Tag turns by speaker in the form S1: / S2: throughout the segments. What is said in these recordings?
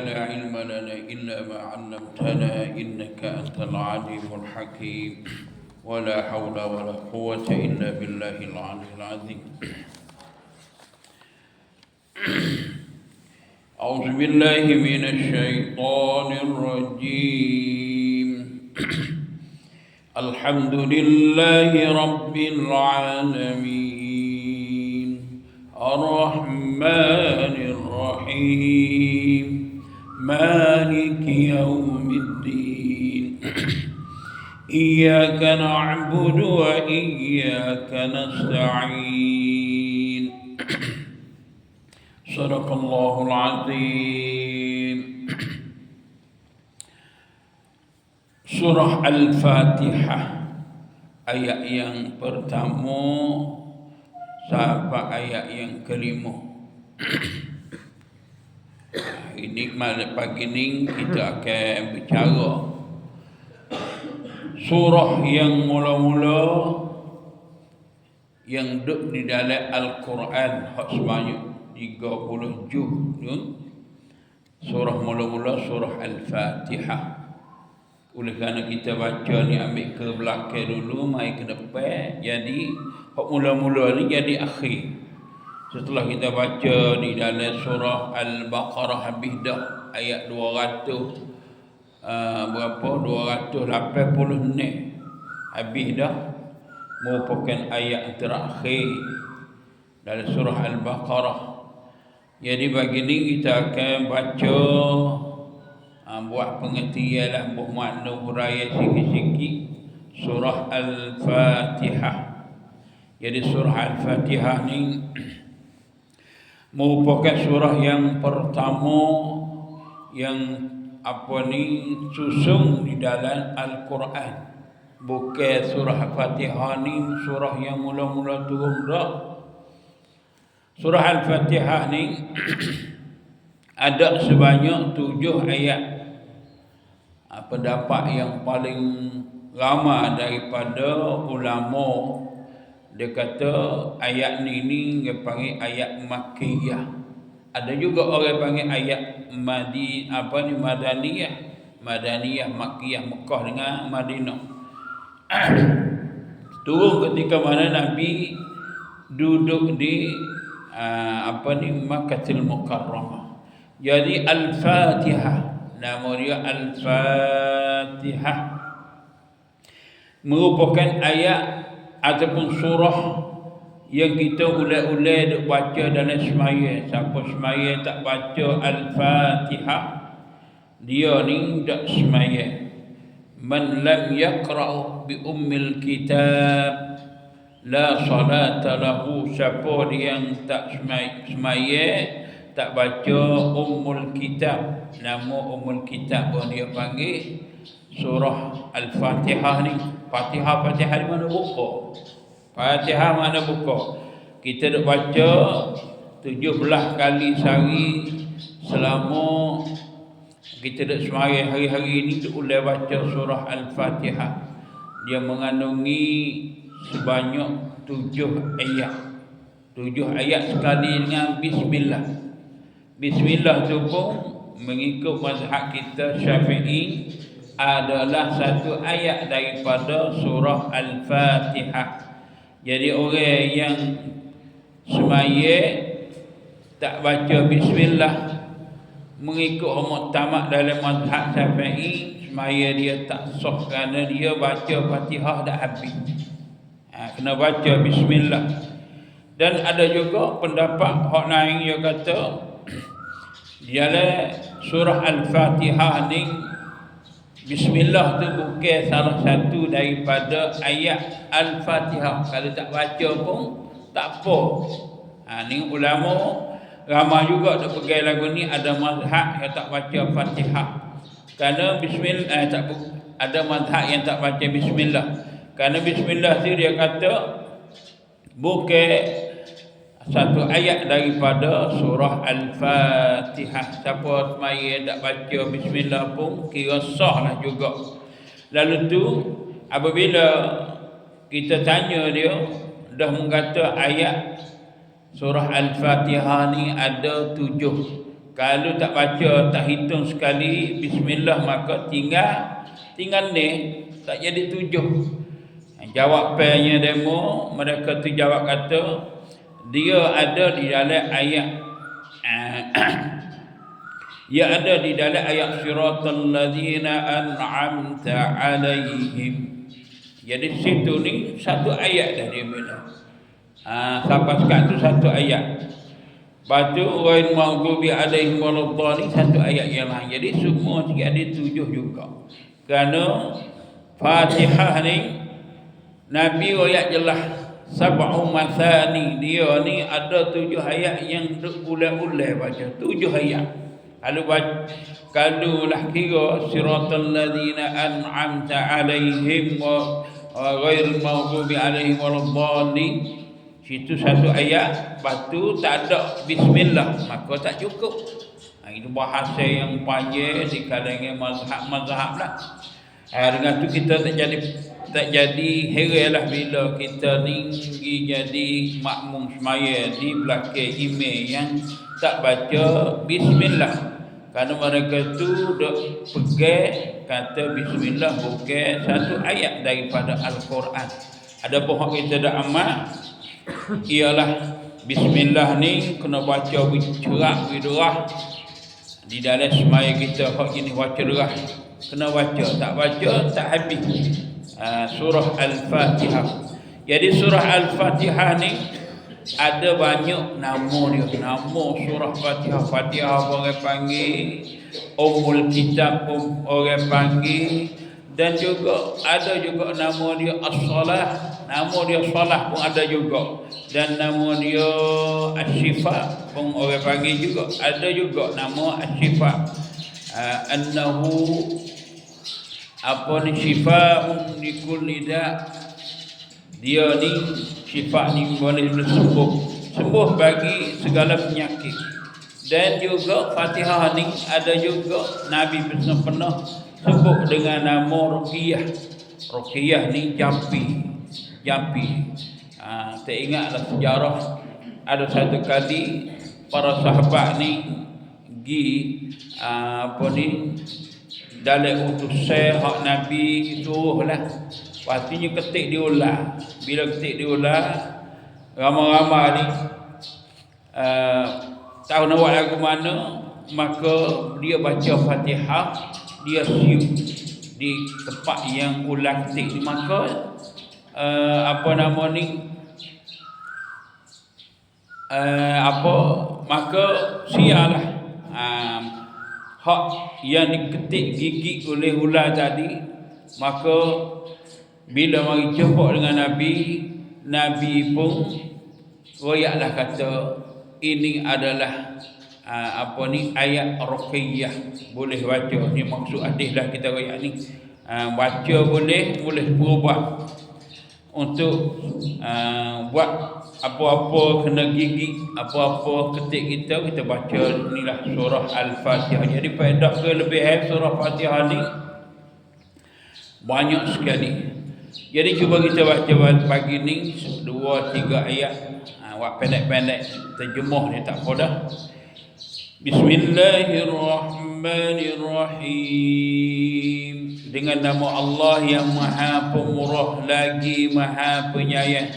S1: لا علم لنا إلا ما علمتنا إنك أنت العليم الحكيم. ولا حول ولا قوة إلا بالله العلي العظيم. أعوذ بالله من الشيطان الرجيم. الحمد لله رب العالمين. الرحمن الرحيم. مالك يوم الدين إياك نعبد وإياك نستعين صدق الله العظيم Surah Al-Fatihah ayat yang pertama sampai ayat yang kelima. ini malam pagi ni kita akan bicara surah yang mula-mula yang duduk di dalam Al-Quran hak sebanyak 30 juz surah mula-mula surah Al-Fatihah. Oleh kerana kita baca ni ambil ke belakang dulu mai ke depan jadi hak mula-mula ni jadi akhir setelah kita baca di dalam surah Al-Baqarah habis dah ayat 200 uh, berapa? 280 ni. Habis dah merupakan ayat terakhir dalam surah Al-Baqarah. Jadi bagi ni kita akan baca uh, buat pengertian lah buat makna huraya sikit-sikit. Surah Al-Fatihah. Jadi surah Al-Fatihah ni merupakan surah yang pertama yang apa ni susung di dalam Al-Quran. Bukan surah Al-Fatihah ni surah yang mula-mula turun dah. Surah Al-Fatihah ni ada sebanyak tujuh ayat. Pendapat yang paling lama daripada ulama dia kata ayat ni ni dia panggil ayat makkiyah. Ada juga orang panggil ayat madi apa ni madaniyah. Madaniyah makkiyah Mekah dengan Madinah. Turun ketika mana nabi duduk di uh, apa ni Makkahul Mukarramah. Jadi al-Fatihah nama dia Al-Fatihah merupakan ayat ataupun surah yang kita ulai-ulai duk baca dalam semaya siapa semaya tak baca Al-Fatihah dia ni tak semaya man lam yaqra' bi ummil kitab la salata lahu. Siapa dia yang tak semaya tak baca ummul kitab. Nama ummul kitab pun dia panggil surah al-fatihah ni. Fatihah fatihah di mana buka? Fatihah mana buka? Kita nak baca 17 kali sehari selama kita nak semari hari-hari ni tu boleh baca surah al-fatihah dia mengandungi sebanyak tujuh ayat. Tujuh ayat sekali dengan bismillah. Bismillah tu pun mengikut mazhab kita Syafi'i adalah satu ayat daripada surah Al-Fatihah. Jadi orang yang semaya tak baca bismillah mengikut muktamad dalam mazhab Syafi'i semaya dia tak sah kerana dia baca Fatihah dah habis. Ha, kena baca bismillah. Dan ada juga pendapat hak lain yang kata ialah surah Al-Fatihah ni Bismillah tu bukan salah satu daripada ayat Al-Fatihah. Kalau tak baca pun tak apa. Ha, Ni ulama ramai juga tu pegang lagu ni ada mazhab yang tak baca Fatihah. Kerana Bismillah eh, tak, ada mazhab yang tak baca Bismillah. Kerana Bismillah tu dia kata Bukan satu ayat daripada surah Al-Fatihah. Siapa semaya tak baca bismillah pun kira sah lah juga. Lalu tu apabila kita tanya dia dah mengata ayat surah Al-Fatihah ni ada tujuh kalau tak baca tak hitung sekali bismillah maka tinggal tinggal ni tak jadi tujuh jawapannya demo mereka tu jawab kata dia ada di dalam ayat Ya ada di dalam ayat siratal ladzina an'amta alaihim. Jadi situ ni satu ayat dah dia bila. Ha, sampai sekarang tu satu ayat. Batu wain maghdubi alaihim waladdallin satu ayat yang lain. Jadi semua tiga ada tujuh juga. Kerana Fatihah ni Nabi ayat jelas sab'u mathani. Dia ni ada tujuh ayat yang ulang-ulang baca. Tujuh ayat kalau kalau lah kira siratal ladzina an'amta alaihim wa ghairil maghdubi alaihim waladdallin. Situ satu ayat. Batu tak ada bismillah. Maka tak cukup. Ha, itu bahasa yang panjang di kalangan mazhab-mazhab lah. Ha, dengan tu kita tak jadi tak jadi heranlah bila kita tinggi jadi makmum semaya di belakang imam yang tak baca bismillah. Kerana mereka tu dok pegang kata bismillah bukan satu ayat daripada al-Quran. Ada pohon kita dah amal ialah bismillah ni kena baca bercerak berderah di dalam semaya kita hak ini baca derah kena baca. Tak baca tak habis uh, surah al-fatihah jadi surah al-fatihah ni ada banyak nama dia. Nama surah fatihah fatihah orang panggil? Umul kitab um, orang panggil. Dan juga ada juga nama dia as-salah. Nama dia salah pun ada juga. Dan nama dia as-syifa pun orang panggil juga. Ada juga nama as-syifa uh, annahu apa ni syifa li kulli dia ni sifat ni boleh sembuh. Sembuh bagi segala penyakit. Dan juga Fatihah ni ada juga Nabi pernah pernah sebut dengan nama Ruqiyah. Ruqiyah ni jampi jampi. Ha, saya ingatlah sejarah. Ada satu kali para sahabat ni gi ha, apa ni dalam utus saya hak Nabi suruh lah Pastinya ketik diulang. Bila ketik diulang, ramai-ramai ni uh, tahu nak buat lagu mana, maka dia baca Fatihah, dia siup di tempat yang ulang ketik. Maka uh, apa nama ni? Uh, apa maka sialah um, hak yang diketik gigi oleh ular tadi maka bila mari jumpa dengan Nabi Nabi pun royaklah kata ini adalah uh, apa ni ayat ruqyah boleh baca ni maksud hadis lah kita royak ni. Uh, baca boleh boleh berubah untuk uh, buat apa-apa kena gigi apa-apa ketik kita kita baca inilah surah al-fatihah jadi faedah ke lebih surah fatihah ni banyak sekali jadi cuba kita baca pagi ni dua tiga ayat. Ha, buat pendek-pendek terjemuh ni tak apa Bismillahirrahmanirrahim. Dengan nama Allah yang Maha Pemurah lagi Maha Penyayang.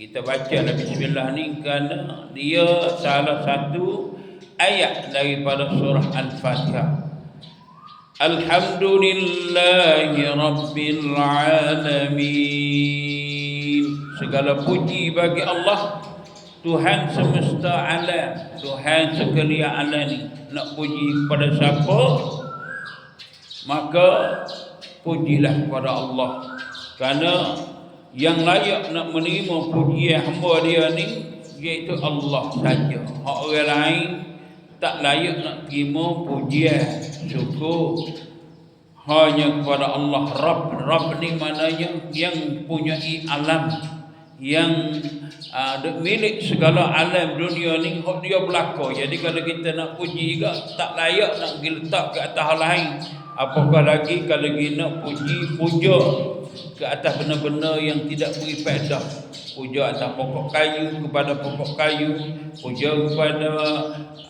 S1: Kita baca lah bismillah ni kerana dia salah satu ayat daripada surah Al-Fatihah. Alhamdulillahi Rabbil Alamin Segala puji bagi Allah Tuhan semesta alam Tuhan sekalian alam ni Nak puji kepada siapa Maka Pujilah kepada Allah. Kerana Yang layak nak menerima pujian hamba dia ni Iaitu Allah saja. Orang lain tak layak nak terima pujian syukur hanya kepada Allah. Rabb Rabb ni maknanya yang punya alam yang uh, milik segala alam dunia ni hak dia berlaku. Jadi kalau kita nak puji juga tak layak nak pergi ke atas hal lain. Apakah lagi kalau kita nak puji puja ke atas benda-benda yang tidak beri faedah puja atas pokok kayu kepada pokok kayu puja kepada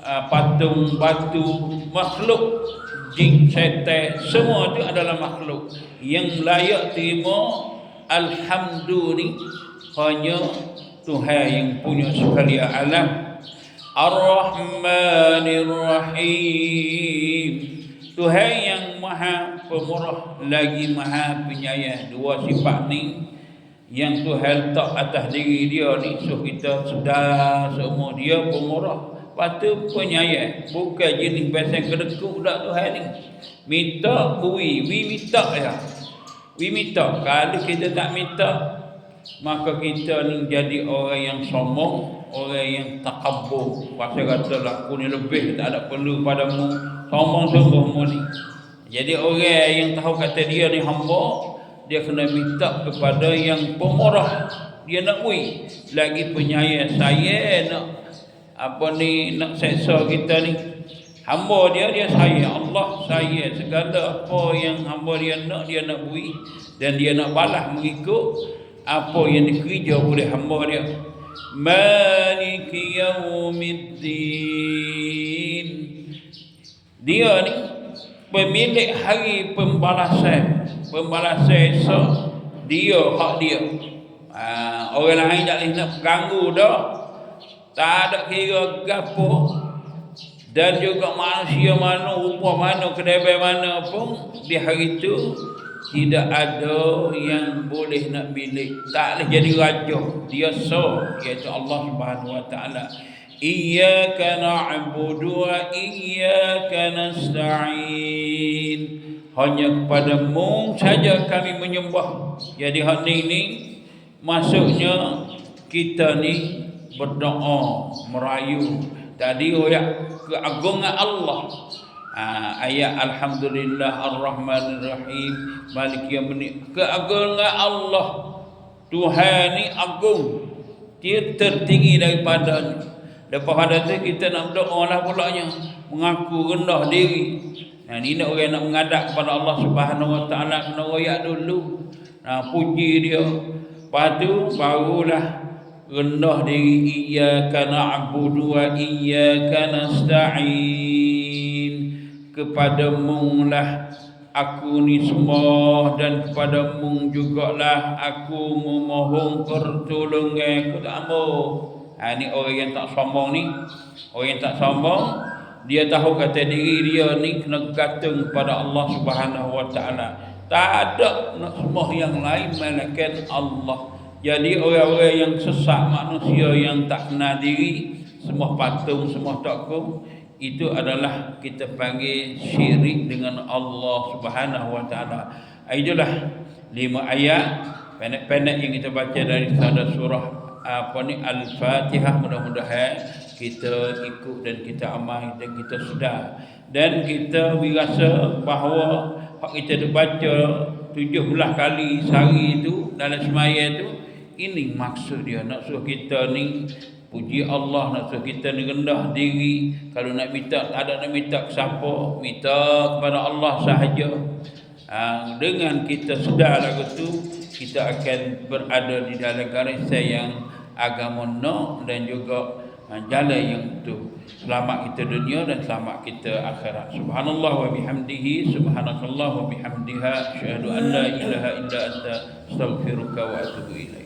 S1: uh, patung batu makhluk jin syaitan semua itu adalah makhluk. Yang layak terima alhamdulillah hanya Tuhan yang punya sekalian alam. Ar-Rahmanir Rahim Tuhan yang maha pemurah lagi maha penyayang. Dua sifat ni yang Tuhan letak atas diri dia ni. So kita sedar semua dia pemurah. Patu penyayang. Bukan jenis bahasa kedekut dak Tuhan ni. Minta bui wi minta ya. Wi minta. Kalau kita tak minta maka kita ni jadi orang yang sombong orang yang takabur pasal kata aku ni lebih tak ada perlu padamu. Sombong sombong ni jadi orang yang tahu kata dia ni hamba dia kena minta kepada yang pemurah. Dia nak bui. Lagi penyayang saya nak apa ni nak seksa kita ni. Hamba dia dia saya. Allah saya. Segala apa yang hamba dia nak dia nak bui. Dan dia nak balas mengikut apa yang dikerja oleh hamba dia? Malik Yawmiddin dia ni pemilik hari pembalasan. Pembalasan esok dia hak dia. Ha, orang lain tak boleh nak ganggu dah. Tak ada kira gapo. Dan juga manusia mana rupa mana kedai mana pun di hari itu tidak ada yang boleh nak milik. Tak boleh jadi raja. Dia so iaitu Allah Subhanahu wa taala. Iyyaka na'budu wa iyyaka nasta'in. Hanya kepadamu saja kami menyembah. Jadi hak ni ni maksudnya kita ni berdoa merayu. Tadi oyak keagungan Allah Ha, ayat Alhamdulillah Ar-Rahman Ar-Rahim Malik yang Keagungan Allah Tuhan ni agung. Dia tertinggi daripada Lepas pada tu kita nak berdoa lah pulaknya. Mengaku rendah diri. Nah, ini nak orang nak mengadap kepada Allah Subhanahu Wa Taala. Kena royak dulu. Nah, puji dia. Lepas tu barulah rendah diri. Iyyaka na'budu wa iyyaka nasta'in kepadamu lah aku ni semua dan kepadamu jugalah aku memohon pertolongan mau ha, ni orang yang tak sombong ni. Orang yang tak sombong dia tahu kata diri dia ni kena gantung kepada Allah Subhanahu Wa Taala. Tak ada nak semua yang lain melainkan Allah. Jadi orang-orang yang sesat manusia yang tak kenal diri semua patung semua takut itu adalah kita panggil syirik dengan Allah Subhanahu wa taala. Itulah lima ayat pendek-pendek yang kita baca dari sada surah apa ni Al-Fatihah mudah-mudahan kita ikut dan kita amal dan kita sedar dan kita berasa bahawa hak kita baca 17 kali sehari itu dalam semaya itu ini maksud dia nak suruh kita ni Puji Allah nak suruh kita ni rendah diri. Kalau nak minta, ada nak minta ke siapa Minta kepada Allah sahaja. Ha, Dengan kita sedar lagu tu Kita akan berada di dalam garis yang agama no Dan juga ha, jalan yang tu Selamat kita dunia dan selamat kita akhirat. Subhanallah wa bihamdihi Subhanakallah wa bihamdiha Syahadu an la ilaha illa anta Astaghfiruka wa atubu ilaih